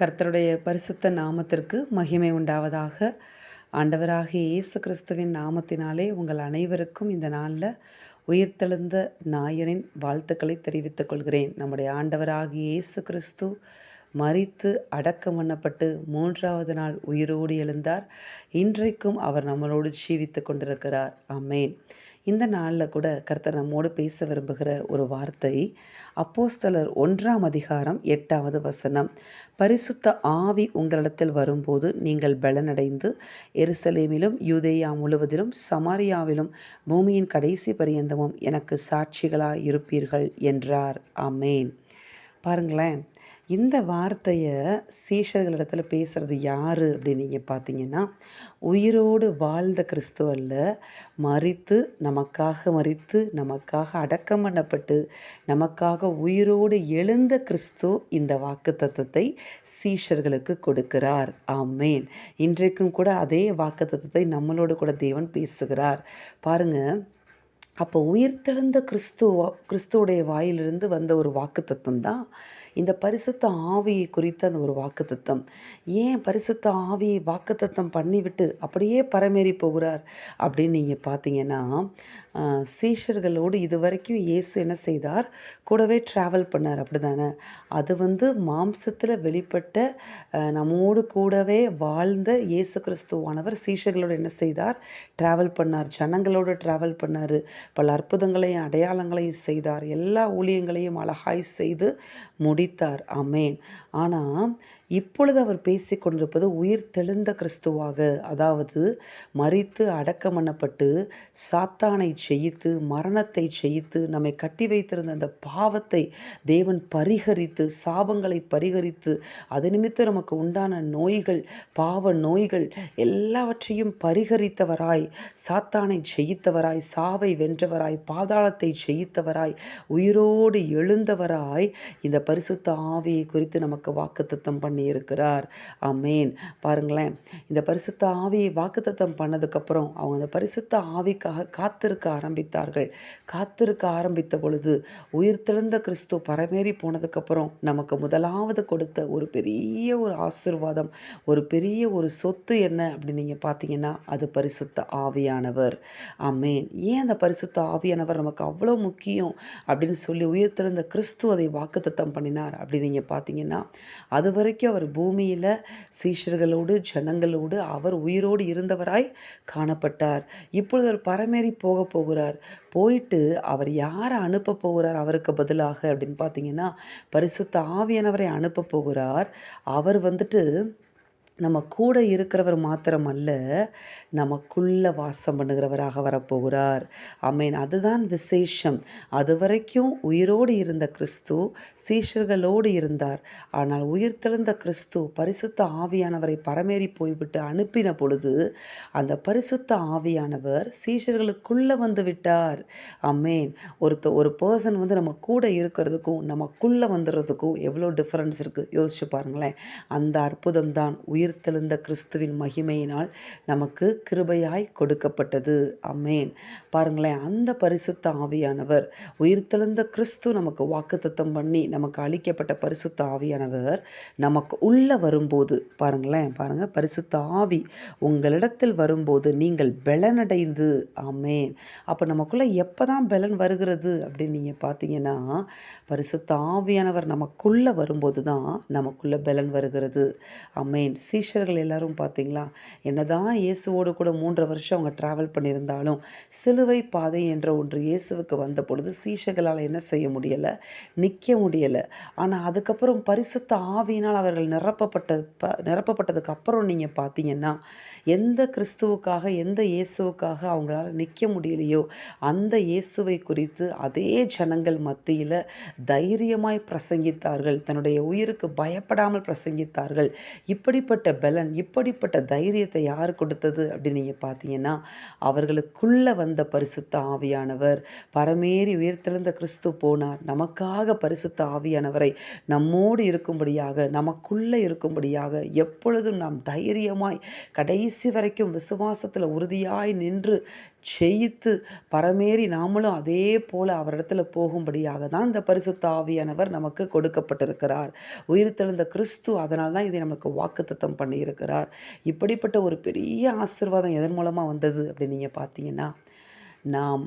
கர்த்தருடைய பரிசுத்த நாமத்திற்கு மகிமை உண்டாவதாக. ஆண்டவராகிய இயேசு கிறிஸ்துவின் நாமத்தினாலே உங்கள் அனைவருக்கும் இந்த நாளில் உயிர்த்தெழுந்த நாயரின் வாழ்த்துக்களை தெரிவித்துக் கொள்கிறேன். நம்முடைய ஆண்டவராகிய இயேசு கிறிஸ்து மறித்து அடக்கம் பண்ணப்பட்டு மூன்றாவது நாள் உயிரோடு எழுந்தார். இன்றைக்கும் அவர் நம்மளோடு ஜீவித்து கொண்டிருக்கிறார். அம்மேன் இந்த நாளில் கூட கர்த்தர் நம்மோடு பேச விரும்புகிற ஒரு வார்த்தை அப்போஸ்தலர் ஒன்றாம் அதிகாரம் எட்டாவது வசனம். பரிசுத்த ஆவி உங்களிடத்தில் வரும்போது நீங்கள் பலனடைந்து எருசலேமிலும் யூதேயா முழுவதிலும் சமாரியாவிலும் பூமியின் கடைசி பரியந்தமும் எனக்கு சாட்சிகளாக இருப்பீர்கள் என்றார். அமேன் பாருங்களேன் இந்த வார்த்தையை சீஷர்களிடத்துல பேசுகிறது யார் அப்படின்னு நீங்கள் பார்த்தீங்கன்னா உயிரோடு வாழ்ந்த கிறிஸ்துவல்ல மறித்து நமக்காக மறித்து நமக்காக அடக்கம் பண்ணப்பட்டு நமக்காக உயிரோடு எழுந்த கிறிஸ்து இந்த வாக்கு தத்துவத்தை சீஷர்களுக்கு கொடுக்கிறார். ஆமேன். இன்றைக்கும் கூட அதே வாக்கு தத்துவத்தை நம்மளோடு கூட தேவன் பேசுகிறார். பாருங்கள் அப்போ உயிர்த்தெழுந்த கிறிஸ்துவ கிறிஸ்துவுடைய வாயிலிருந்து வந்த ஒரு வாக்கு தத்துவம் தான் இந்த பரிசுத்த ஆவியை குறித்த அந்த ஒரு வாக்குத்தத்தம். ஏன் பரிசுத்த ஆவியை வாக்குத்தத்தம் பண்ணிவிட்டு அப்படியே பரமேறி போகிறார் அப்படின்னு நீங்கள் பார்த்தீங்கன்னா சீஷர்களோடு இது வரைக்கும் இயேசு என்ன செய்தார்? கூடவே ட்ராவல் பண்ணார் அப்படி தானே அது வந்து மாம்சத்தில் வெளிப்பட்ட நம்மோடு கூடவே வாழ்ந்த இயேசு கிறிஸ்துவானவர் சீஷர்களோடு என்ன செய்தார்? ட்ராவல் பண்ணார். ஜனங்களோடு ட்ராவல் பண்ணார். பல அற்புதங்களையும் அடையாளங்களையும் செய்தார். எல்லா ஊழியங்களையும் அழகாய் செய்து முடித்தார். அமேன் ஆனால் இப்பொழுது அவர் பேசிக் கொண்டிருப்பது உயிர் தெளிந்த கிறிஸ்துவாக அதாவது மறித்து அடக்கம் பண்ணப்பட்டு சாத்தானை செய்யித்து மரணத்தை செய்யித்து நம்மை கட்டி வைத்திருந்த அந்த பாவத்தை தேவன் பரிகரித்து சாபங்களை பரிகரித்து அது நிமித்தம் நமக்கு உண்டான நோய்கள் பாவ நோய்கள் எல்லாவற்றையும் பரிகரித்தவராய் சாத்தானை செய்யித்தவராய் சாவை வென்றவராய் பாதாளத்தை செய்யித்தவராய் உயிரோடு எழுந்தவராய் இந்த பரிசுத்த ஆவியை குறித்து நமக்கு வாக்குத்தத்தம் பண்ண இருக்கிறார் அமேன் பாருங்களேன் இந்த பரிசுத்த ஆவியை வாக்குத்தத்தம் பண்ணதுக்கப்புறம் அவங்க அந்த பரிசுத்த ஆவிக்காக காத்திருக்க ஆரம்பித்தார்கள். காத்திருக்க ஆரம்பித்த பொழுது உயிர்த்தெழுந்த கிறிஸ்து பரமேறி போனதுக்கப்புறம் நமக்கு முதலாவது கொடுத்த ஒரு பெரிய ஒரு ஆசிர்வாதம் ஒரு பெரிய ஒரு சொத்து என்ன அப்படின்னு நீங்கள் பார்த்தீங்கன்னா அது பரிசுத்த ஆவியானவர். அமேன் ஏன் அந்த பரிசுத்த ஆவியானவர் நமக்கு அவ்வளோ முக்கியம் அப்படின்னு சொல்லி உயிர்த்தெழுந்த கிறிஸ்து அதை வாக்குத்தத்தம் பண்ணினார் அப்படின்னு நீங்கள் பார்த்தீங்கன்னா அது வரைக்கும் அவர் பூமியில் சீஷர்களோடு ஜனங்களோடு அவர் உயிரோடு இருந்தவராய் காணப்பட்டார். இப்பொழுது அவர் பரமேறி போக போகிறார். போயிட்டு அவர் யாரை அனுப்ப போகிறார்? அவருக்கு பதிலாக அப்படின்னு பார்த்தீங்கன்னா பரிசுத்த ஆவியானவரை அனுப்ப போகிறார். அவர் வந்துட்டு நம்ம கூட இருக்கிறவர் மாத்திரம் அல்ல நமக்குள்ள வாசம் பண்ணுகிறவராக வரப்போகிறார். அமேன் அதுதான் விசேஷம். அது வரைக்கும் உயிரோடு இருந்த கிறிஸ்து சீஷர்களோடு இருந்தார். ஆனால் உயிர் தெழுந்த கிறிஸ்து பரிசுத்த ஆவியானவரை பரமேறி போய்விட்டு அனுப்பின பொழுது அந்த பரிசுத்த ஆவியானவர் சீஷர்களுக்குள்ளே வந்து விட்டார். அம்மேன் ஒருத்த ஒரு பர்சன் வந்து நம்ம கூட இருக்கிறதுக்கும் நமக்குள்ளே வந்துடுறதுக்கும் எவ்வளோ டிஃப்ரென்ஸ் இருக்குது யோசிச்சு பாருங்களேன். அந்த அற்புதம் தான் உயிர் உயிர்த்தெழுந்த கிறிஸ்துவின் மகிமையினால் நமக்கு கிருபையாய் கொடுக்கப்பட்டது. அம்மேன் பாருங்களேன் அந்த பரிசுத்த ஆவியானவர் உயிர்த்தெழுந்த கிறிஸ்து நமக்கு வாக்குத்தத்தம் பண்ணி நமக்கு அளிக்கப்பட்ட பரிசுத்த ஆவியானவர் நமக்கு உள்ள வரும்போது பாருங்களேன் பாருங்க பரிசுத்த ஆவி உங்களிடத்தில் வரும்போது நீங்கள் பலனடைந்து ஆமேன். அப்போ நமக்குள்ள எப்போதான் பலன் வருகிறது அப்படின்னு நீங்கள் பார்த்தீங்கன்னா பரிசுத்த ஆவியானவர் நமக்குள்ள வரும்போது தான் நமக்குள்ள பலன் வருகிறது. அம்மேன் சீஷர்கள் எல்லாரும் பார்த்தீங்களா? என்னதான் இயேசுவோடு கூட மூன்று வருஷம் அவங்க ட்ராவல் பண்ணியிருந்தாலும் சிலுவை பாதை என்ற ஒன்று இயேசுவுக்கு வந்த பொழுது சீஷர்களால் என்ன செய்ய முடியலை? நிற்க முடியலை. ஆனால் அதுக்கப்புறம் பரிசுத்த ஆவியினால் அவர்கள் நிரப்பப்பட்ட ப நிரப்பப்பட்டதுக்கு அப்புறம் நீங்கள் பார்த்தீங்கன்னா எந்த கிறிஸ்துவுக்காக எந்த இயேசுவுக்காக அவங்களால் நிற்க முடியலையோ அந்த இயேசுவை குறித்து அதே ஜனங்கள் மத்தியில் தைரியமாய் பிரசங்கித்தார்கள். தன்னுடைய உயிருக்கு பயப்படாமல் பிரசங்கித்தார்கள். இப்படிப்பட்ட இப்படிப்பட்ட பலன் இப்படிப்பட்ட தைரியத்தை யார் கொடுத்தது அப்படின்னு நீங்கள் பார்த்தீங்கன்னா அவர்களுக்குள்ள வந்த பரிசுத்த ஆவியானவர் பரமேறி உயிர்த்தெழுந்த கிறிஸ்து போனார். நமக்காக பரிசுத்த ஆவியானவரை நம்மோடு இருக்கும்படியாக நமக்குள்ளே இருக்கும்படியாக எப்பொழுதும் நாம் தைரியமாய் கடைசி வரைக்கும் விசுவாசத்தில் உறுதியாய் நின்று ஜெயித்து பரமேறி நாமளும் அதே போல அவரிடத்துல போகும்படியாக தான் இந்த பரிசுத்த ஆவியானவர் நமக்கு கொடுக்கப்பட்டிருக்கிறார். உயிர்த்தெழுந்த கிறிஸ்து அதனால தான் இதை நமக்கு வாக்குத்தத்தம் பண்ணியிருக்கிறார். இப்படிப்பட்ட ஒரு பெரிய ஆசிர்வாதம் எதன் மூலமாக வந்தது அப்படின்னு நீங்கள் பார்த்தீங்கன்னா நாம்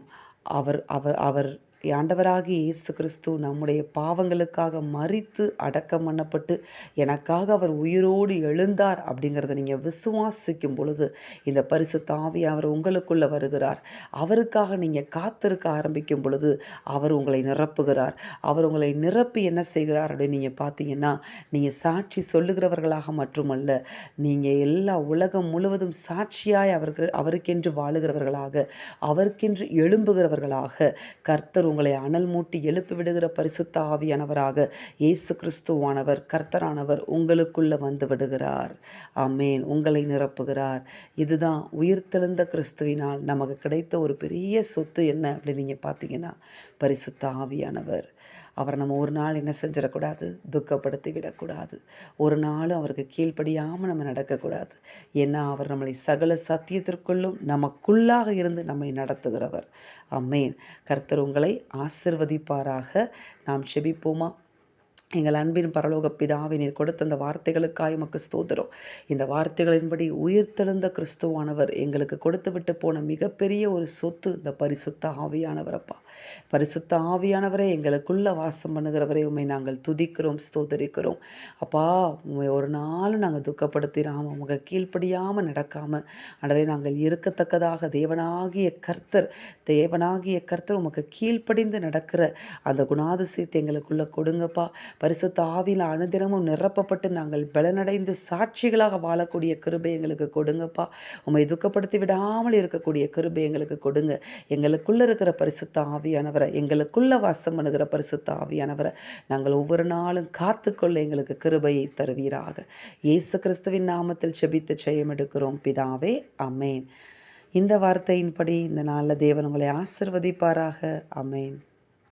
அவர் அவர் அவர் ஆண்டவராகிய இயேசு கிறிஸ்து நம்முடைய பாவங்களுக்காக மறித்து அடக்கம் பண்ணப்பட்டு எனக்காக அவர் உயிரோடு எழுந்தார் அப்படிங்கிறத நீங்கள் விசுவாசிக்கும் பொழுது இந்த பரிசு தாவி அவர் உங்களுக்குள்ளே வருகிறார். அவருக்காக நீங்கள் காத்திருக்க ஆரம்பிக்கும் பொழுது அவர் உங்களை நிரப்புகிறார். அவர் உங்களை நிரப்பி என்ன செய்கிறார் அப்படின்னு நீங்கள் பார்த்தீங்கன்னா நீங்கள் சாட்சி சொல்லுகிறவர்களாக மட்டுமல்ல நீங்கள் எல்லா உலகம் முழுவதும் சாட்சியாய் அவர்கள் அவருக்கென்று வாழுகிறவர்களாக அவருக்கென்று எழும்புகிறவர்களாக கர்த்தர் உங்களை அனல் மூட்டி எழுப்பி விடுகிற பரிசுத்த ஆவியானவராக இயேசு கிறிஸ்துவானவர் கர்த்தரானவர் உங்களுக்குள்ள வந்து விடுகிறார். அமேன் உங்களை நிரப்புகிறார். இதுதான் உயிர்த்தெழுந்த கிறிஸ்துவினால் நமக்கு கிடைத்த ஒரு பெரிய சொத்து என்ன அப்படின்னு நீங்கள் பார்த்தீங்கன்னா பரிசுத்த ஆவியானவர். அவரை நம்ம ஒரு நாள் என்ன செஞ்சிடக்கூடாது? துக்கப்படுத்தி விடக்கூடாது ஒரு நாளும் அவருக்கு கீழ்ப்படியாமல் நம்ம நடக்கக்கூடாது. ஏன்னா அவர் நம்மளை சகல சத்தியத்திற்குள்ளும் நமக்குள்ளாக இருந்து நம்மை நடத்துகிறவர். அம்மேன். கர்த்தர் உங்களை ஆசிர்வதிப்பாராக. நாம் செபிப்போமா? எங்கள் அன்பின் பரலோக பிதாவை நீர் கொடுத்த அந்த வார்த்தைகளுக்காய் உமக்கு ஸ்தோத்திரம். இந்த வார்த்தைகளின்படி உயிர்த்தெழுந்த கிறிஸ்துவானவர் எங்களுக்கு கொடுத்து விட்டு போன மிகப்பெரிய ஒரு சொத்து இந்த பரிசுத்த ஆவியானவரப்பா. பரிசுத்த ஆவியானவரே எங்களுக்குள்ள வாசம் பண்ணுகிறவரை உண்மை நாங்கள் துதிக்கிறோம் ஸ்தோதரிக்கிறோம் அப்பா உண்மை ஒரு நாளும் நாங்கள் துக்கப்படுத்திடாமல் உங்க கீழ்ப்படியாமல் நடக்காமல் அடவே நாங்கள் இருக்கத்தக்கதாக தேவனாகிய கர்த்தர் தேவனாகிய கர்த்தர் உமக்கு கீழ்ப்படிந்து நடக்கிற அந்த குணாதிசயத்தை எங்களுக்குள்ள கொடுங்கப்பா. பரிசுத்த ஆவியில் அனுதினமும் நிரப்பப்பட்டு நாங்கள் பலனடைந்து சாட்சிகளாக வாழக்கூடிய கிருபை எங்களுக்கு கொடுங்கப்பா. உண்மை துக்கப்படுத்தி விடாமல் இருக்கக்கூடிய கிருபை எங்களுக்கு கொடுங்க. எங்களுக்குள்ளே இருக்கிற பரிசுத்த ஆவியானவரை எங்களுக்குள்ள வாசம் பண்ணுகிற பரிசுத்த ஆவியானவரை நாங்கள் ஒவ்வொரு நாளும் காத்துக்கொள்ள எங்களுக்கு கிருபையை தருவீராக. இயேசு கிறிஸ்துவின் நாமத்தில் செபித்து செய்யம் எடுக்கிறோம். பிதாவே அமேன் இந்த வார்த்தையின்படி இந்த நாளில் தேவன் உங்களை ஆசிர்வதிப்பாராக. அமேன்